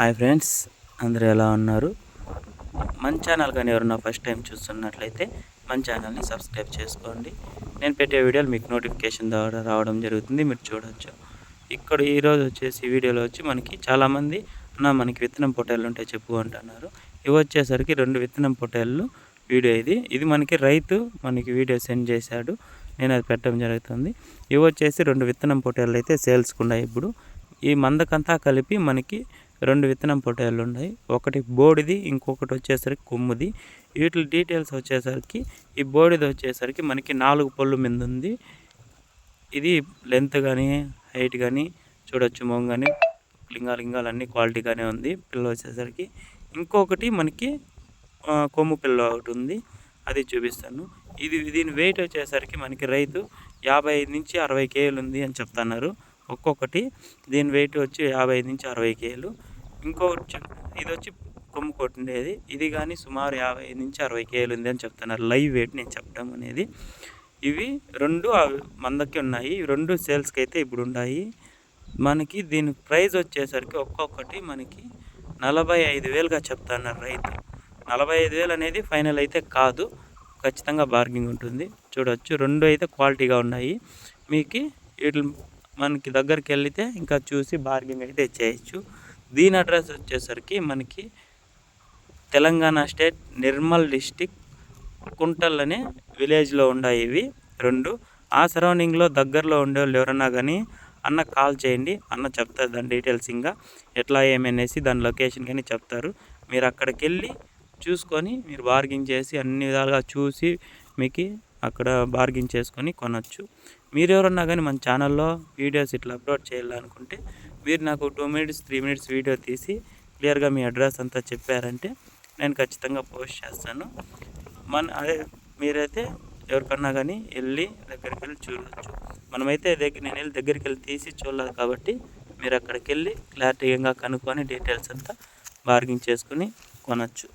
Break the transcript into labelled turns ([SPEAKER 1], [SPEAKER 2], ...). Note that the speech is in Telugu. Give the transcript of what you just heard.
[SPEAKER 1] హాయ్ ఫ్రెండ్స్ అందరూ ఎలా ఉన్నారు? మన ఛానల్ కానీ ఎవరన్నా ఫస్ట్ టైం చూస్తున్నట్లయితే మన ఛానల్ని సబ్స్క్రైబ్ చేసుకోండి. నేను పెట్టే వీడియోలు మీకు నోటిఫికేషన్ ద్వారా రావడం జరుగుతుంది మీరు చూడవచ్చు ఇక్కడ ఈరోజు వచ్చేసి వీడియోలో వచ్చి మనకి చాలామంది నా మనకి విత్తనం పొట్టేళ్ళు ఉంటే చెప్పు అంటున్నారు. ఇవి వచ్చేసరికి రెండు విత్తనం పొట్టేళ్ళు వీడియో ఇది. ఇది మనకి రైతు మనకి వీడియో సెండ్ చేశాడు. నేను అది పెట్టడం జరుగుతుంది. ఇవి వచ్చేసి రెండు విత్తనం పొట్టేళ్ళు అయితే సేల్స్కున్నాయి ఇప్పుడు. ఈ మందకంతా కలిపి మనకి రెండు విత్తనం పొటాలు ఉన్నాయి. ఒకటి బోడిది ఇంకొకటి వచ్చేసరికి కొమ్ముది. వీటి డీటెయిల్స్ వచ్చేసరికి ఈ బోడిది వచ్చేసరికి మనకి నాలుగు పళ్ళు మీద ఉంది. ఇది లెంత్ కానీ హైట్ కానీ చూడొచ్చు మొంగ కానీ లింగాలు లింగాలు అన్ని క్వాలిటీగానే ఉంది. పిల్ల వచ్చేసరికి ఇంకొకటి మనకి కొమ్ము పిల్ల ఒకటి ఉంది. అది చూపిస్తాను. ఇది దీని వెయిట్ వచ్చేసరికి మనకి రైతు యాభై ఐదు నుంచి అరవై కేలు ఉంది అని చెప్తున్నారు. ఒక్కొక్కటి దీని వెయిట్ వచ్చి యాభై ఐదు నుంచి అరవై కేలు ఇంకొకటి ఇది వచ్చి కొమ్ము కొట్టిండేది ఇది కానీ సుమారు యాభై నుంచి అరవై కేలు ఉంది అని చెప్తున్నారు. లైవ్ వెయిట్ నేను చెప్పడం అనేది. ఇవి రెండు మందకి ఉన్నాయి. రెండు సేల్స్కి అయితే ఇప్పుడు ఉన్నాయి మనకి దీని ప్రైస్ వచ్చేసరికి ఒక్కొక్కటి మనకి నలభై ఐదు వేలుగా చెప్తున్నారు రైతు. నలభై ఐదు వేలు అనేది ఫైనల్ అయితే కాదు. ఖచ్చితంగా బార్గింగ్ ఉంటుంది. చూడవచ్చు రెండు అయితే క్వాలిటీగా ఉన్నాయి. మీకు వీటి మనకి దగ్గరికి వెళితే ఇంకా చూసి బార్గింగ్ అయితే చేయొచ్చు. దీని అడ్రస్ వచ్చేసరికి మనకి తెలంగాణ స్టేట్ నిర్మల్ డిస్టిక్ కుంటల్ అనే విలేజ్లో ఉన్నాయి ఇవి రెండు. ఆ సరౌండింగ్లో దగ్గరలో ఉండే వాళ్ళు ఎవరన్నా కానీ అన్న కాల్ చేయండి అన్న చెప్తారు దాని డీటెయిల్స్ ఇంకా. ఎట్లా ఏమనేసి దాని లొకేషన్ కానీ చెప్తారు. మీరు అక్కడికి వెళ్ళి చూసుకొని మీరు బార్గింగ్ చేసి అన్ని విధాలుగా చూసి మీకు అక్కడ బార్గింగ్ చేసుకొని కొనవచ్చు మీరు ఎవరన్నా కానీ మన ఛానల్లో వీడియోస్ ఇట్లా అప్లోడ్ చేయాలనుకుంటే మీరు నాకు two minutes three minutes video తీసి క్లియర్గా మీ అడ్రస్ అంతా చెప్పారంటే నేను ఖచ్చితంగా పోస్ట్ చేస్తాను. మన అదే మీరైతే ఎవరికన్నా కానీ వెళ్ళి దగ్గరికి వెళ్ళి చూడవచ్చు మనమైతే దగ్గర నేను వెళ్ళి దగ్గరికి వెళ్ళి తీసి చూడలేదు కాబట్టి మీరు అక్కడికి వెళ్ళి క్లారిటీగా కనుక్కొని డీటెయిల్స్ అంతా బార్గింగ్ చేసుకుని కొనచ్చు.